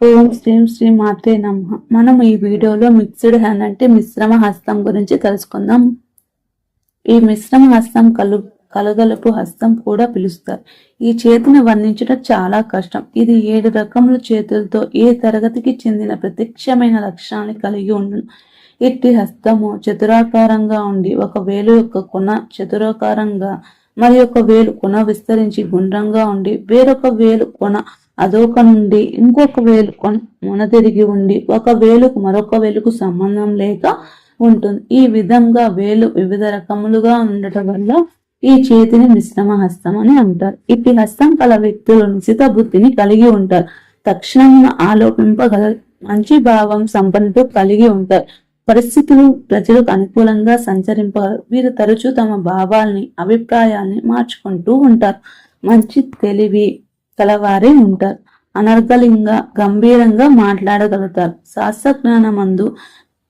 ఓం శ్రీం శ్రీ మాతే నమ. మనం ఈ వీడియోలో మిక్స్డ్ హ్యాండ్ అంటే మిశ్రమ హస్తం గురించి తెలుసుకుందాం. ఈ మిశ్రమ హస్తం కలు కలగలుపు హస్తం కూడా పిలుస్తారు. ఈ చేతిని వర్ణించడం చాలా కష్టం. ఇది ఏడు రకముల చేతులతో ఏ తరగతికి చెందిన ప్రత్యక్షమైన లక్షణాన్ని కలిగి ఉండును. ఇట్టి హస్తము చతురాకారంగా ఉండి ఒక వేలు యొక్క కొన చతురాకారంగా మరి ఒక వేలు కొన విస్తరించి గుండ్రంగా ఉండి వేరొక వేలు కొన అదొక నుండి ఇంకొక వేలు కొన తిరిగి ఉండి ఒక వేలుకు మరొక వేలుకు సంబంధం లేక ఉంటుంది. ఈ విధంగా వేలు వివిధ రకములుగా ఉండటం వల్ల ఈ చేతిని మిశ్రమ హస్తం అని అంటారు. ఇట్టి హస్తం కల వ్యక్తులు నిశిత బుద్ధిని కలిగి ఉంటారు. తక్షణం ఆలోపింపగల మంచి భావం సంపన్నతో కలిగి ఉంటారు. పరిస్థితులు ప్రజలకు అనుకూలంగా సంచరింపగలరు వీరు తరచూ తమ భావాల్ని అభిప్రాయాల్ని మార్చుకుంటూ ఉంటారు. మంచి తెలివి కలవారే ఉంటారు. అనర్గళంగా గంభీరంగా మాట్లాడగలుగుతారు. శాస్త్రజ్ఞానమందు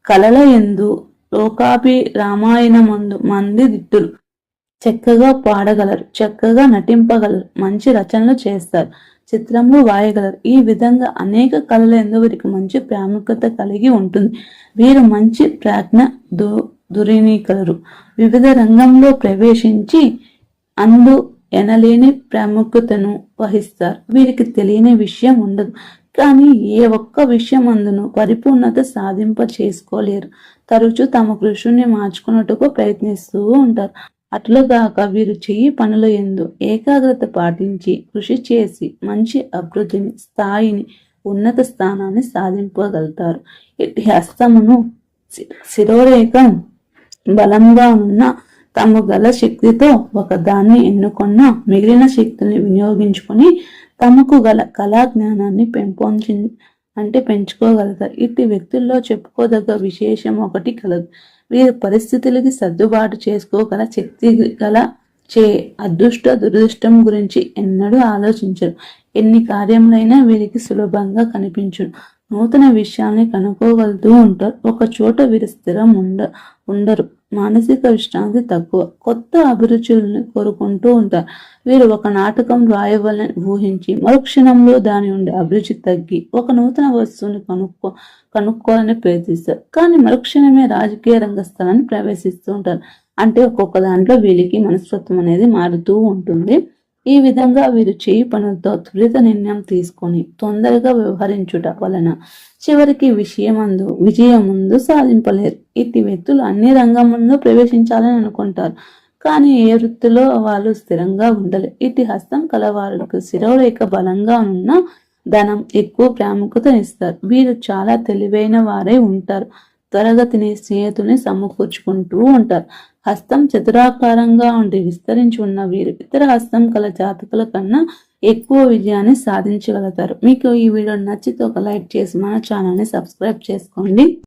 కలల ఎందు లోకాభి రామాయణమందు మంది దిట్టులు. చక్కగా పాడగలరు చక్కగా నటింపగలరు మంచి రచనలు చేస్తారు చిత్రంలో వాయగలరు. ఈ విధంగా అనేక కళల ఎందు వీరికి మంచి ప్రాముఖ్యత కలిగి ఉంటుంది. వీరు మంచి ప్రాజ్ఞ దు దురినీకలరు. వివిధ రంగంలో ప్రవేశించి అందు ఎనలేని ప్రాముఖ్యతను వహిస్తారు. వీరికి తెలియని విషయం ఉండదు. కానీ ఏ ఒక్క విషయం అందును పరిపూర్ణత సాధింప చేసుకోలేరు తరచూ తమ కృషిని మార్చుకున్నట్టుకు ప్రయత్నిస్తూ ఉంటారు. అట్లుగాక వీరు చెయ్యి పనుల ఎందు ఏకాగ్రత పాటించి కృషి చేసి మంచి అభివృద్ధిని స్థాయిని ఉన్నత స్థానాన్ని సాధింపగలుగుతారు. ఇటు హస్తమును శిరోరేఖ బలంగా ఉన్న తమ గల శక్తితో ఒకదాన్ని ఎన్నుకున్న మిగిలిన శక్తిని వినియోగించుకొని తమకు గల కళా జ్ఞానాన్ని పెంపొంచి అంటే పెంచుకోగలుగుతారు ఇట్టి వ్యక్తుల్లో చెప్పుకోదగ్గ విశేషం ఒకటి కలదు. వీరి పరిస్థితులకి సర్దుబాటు చేసుకోగల శక్తి గల చే అదృష్ట దురదృష్టం గురించి ఎన్నడూ ఆలోచించరు. ఎన్ని కార్యములైనా వీరికి సులభంగా కనిపించును. నూతన విషయాల్ని కనుక్కోగలుగుతూ ఉంటారు. ఒక చోట వీరు స్థిరం ఉండ ఉండరు. మానసిక విశ్రాంతి తక్కువ. కొత్త అభిరుచులను కోరుకుంటూ ఉంటారు. వీరు ఒక నాటకం రాయవలని ఊహించి మరుక్షణంలో దాని ఉండే అభిరుచి తగ్గి ఒక నూతన వస్తువుని కనుక్కో కనుక్కోవాలని ప్రయత్నిస్తారు. కానీ మరుక్షణమే రాజకీయ రంగస్థలాన్ని ప్రవేశిస్తూ ఉంటారు. అంటే ఒక్కొక్క దాంట్లో వీరికి మనస్తత్వం అనేది మారుతూ ఉంటుంది. ఈ విధంగా వీరు చేయి పనులతో త్వరిత నిర్ణయం తీసుకొని తొందరగా వ్యవహరించుట వలన చివరికి విషయమందు విజయముందు సాధింపలేరు. ఇట్టి వ్యక్తులు అన్ని రంగములను ప్రవేశించాలని అనుకుంటారు. కానీ ఏ వృత్తిలో వాళ్ళు స్థిరంగా ఉండలేరు ఇట్టి హస్తం కలవాళ్ళకు శిరవరేఖ బలంగా ఉన్న ధనం ఎక్కువ ప్రాముఖ్యత ఇస్తారు. వీరు చాలా తెలివైన వారే ఉంటారు. తరగతిని స్నేహితుల్ని సమకూర్చుకుంటూ ఉంటారు. హస్తం చతురాకారంగా ఉండి విస్తరించి ఉన్న వీరు ఇతర హస్తం కల జాతకుల కన్నా ఎక్కువ విజయాన్ని సాధించగలుగుతారు. మీకు ఈ వీడియో నచ్చితే ఒక లైక్ చేసి మన ఛానల్ని సబ్స్క్రైబ్ చేసుకోండి.